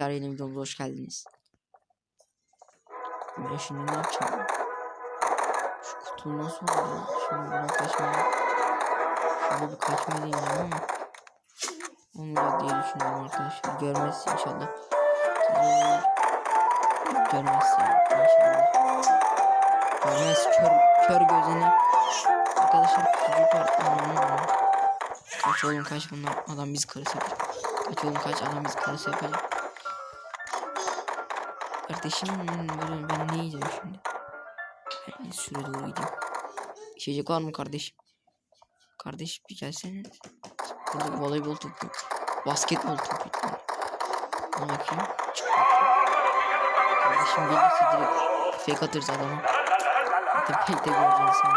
Yeni videomuza hoş geldiniz. Ben şimdi ne yapacağım? Şu kutu nasıl oldu? Şimdi buna kaçmaya... Şöyle bir kaçmaya deneyeceğim ama... Olmayacak diye düşünüyorum arkadaşlar. Görmez inşallah. Görmez. Görmez inşallah. Görmez kör, kör gözüne. Arkadaşlar kutucu partnerinin Kaç oğlum kaç bunlar adam biz karısı yapacak. Kaç oğlum kaç adam biz karısı yapacak. Kardeşim ben, ben ne yiyeceğim şimdi? Ben süre doğru gideyim. İçecek var mı kardeşim? Kardeş bir gelsene. Burada voleybol topu. Basketbol topu. Ona bakayım. Kardeşim gelirse direkt fake atırız adama. Hatta pek de göreceğiz sen.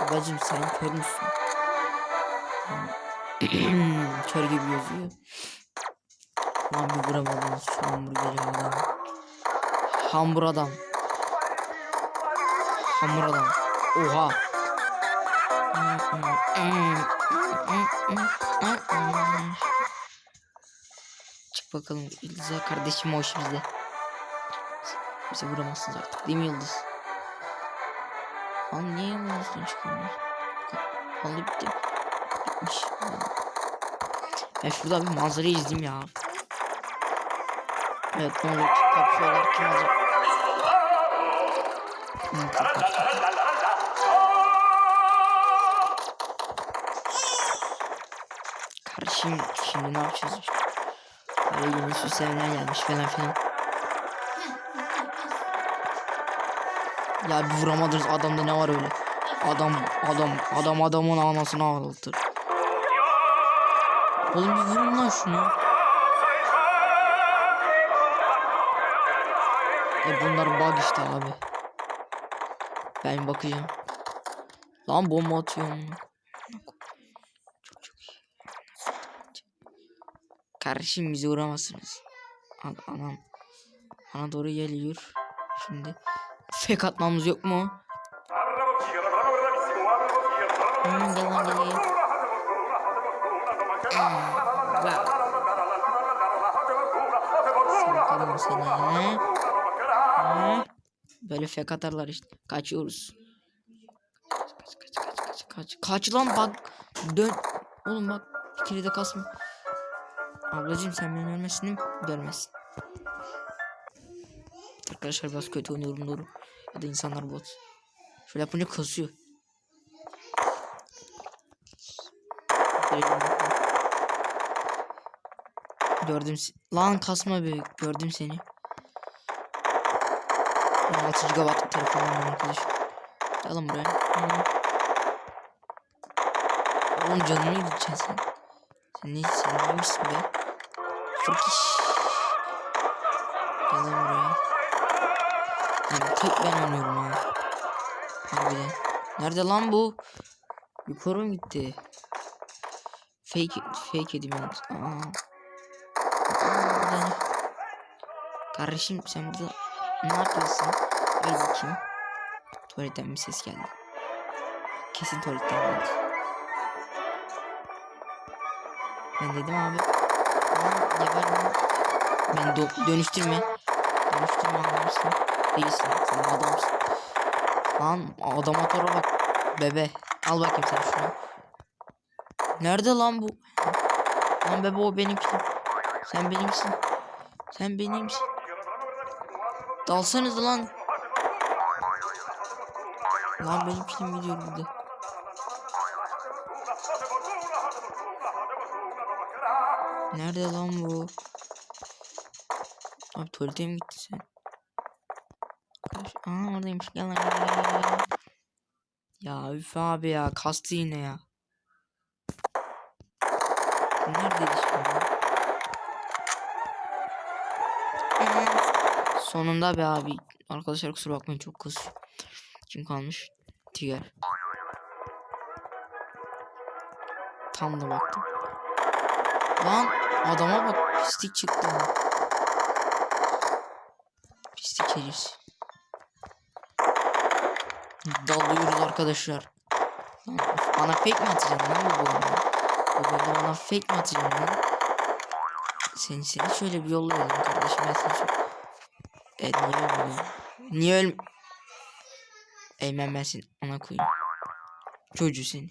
Babacım sen kör müsün? Kör gibi yazıyor. Lan bir vuramadınız şu hamburgeri adam. Hamur adam. Hamur adam. Oha. Çık bakalım Yıldız'a kardeşim hoş bize. Bize vuramazsınız artık değil mi Yıldız? Lan niye vuramazsın çıkamıyor? Vallahi bitti. Bitmiş. Ben şurada bir manzarayı izleyeyim ya. Evet ne olur kapışıyorlar kim kapışıyor. Kardeşim şimdi ne yapacağız? Böyle yeni süslemeler gelmiş falan filan. Ya bir vuramadınız adamda ne var öyle? Adam adam adam adamın anasını ağlatır. Oğlum bir vurun lan şunu. E bunlar bug işte abi. Ben bakacağım. Lan bomba atıyorum. Çok çok iyi. Kardeşim bizi vuramazsınız. An anam. Bana doğru geliyor. Şimdi. Fake atmamız yok mu? Hmm, devam geliyor. Bakalım seni. Hı? Böyle fake atarlar işte. Kaçıyoruz. Kaç kaç kaç kaç kaç kaç. Lan bak. Dön. Oğlum bak. Bir kere de kasma. Ablacığım sen beni görmesin mi? Arkadaşlar biraz kötü oynuyorum doğru. Ya da insanlar bot. Şöyle yapınca kasıyor. Gördüm Lan kasma be. Gördüm seni. 16 GB telefonum arkadaş. Lan buraya. Hı. Oğlum canını yiyeceksin sen. Sen ne sen neymişsin be? Fırkiş. Lan buraya. Yani tek ben oynuyorum ha. Harbiden. Nerede lan bu? Yukarı mı gitti? Fake fake edeyim. Aa, Kardeşim sen burada ne yapıyorsun? Ay kim? Tuvaletten bir ses geldi. Kesin tuvaletten geldi. Ben dedim abi. Geber lan. Ben do- dönüştürme. Dönüştürme anlamışsın. Değilsin. Sen adamsın. Lan adam motora bak. Bebe. Al bakayım sen şunu. Nerede lan bu? Lan bebe o benimki. Sen benimsin. Sen benimsin. Dalsanız lan. Lan benim film gidiyor burada. Nerede lan bu? Abi tuvalete mi gittin sen? Aa oradaymış. Gel lan gel gel, gel. Ya üf abi ya kastı yine ya. Neredeydi şimdi? Sonunda be abi. Arkadaşlar kusura bakmayın çok kız. Kim kalmış? Tiger. Tam da baktım. Lan adama bak pislik çıktı. Pislik herif. Dalıyoruz arkadaşlar. Lan, Bana fake mi atacaksın lan bu bölümde? Bu bölümde bana fake mi atacaksın lan? Seni, seni şöyle bir yollayalım kardeşim. Ben seni çok... E niye ölmüyorsun? Niye ölm... Eymen ben seni ona koyayım. Çocuğu seni.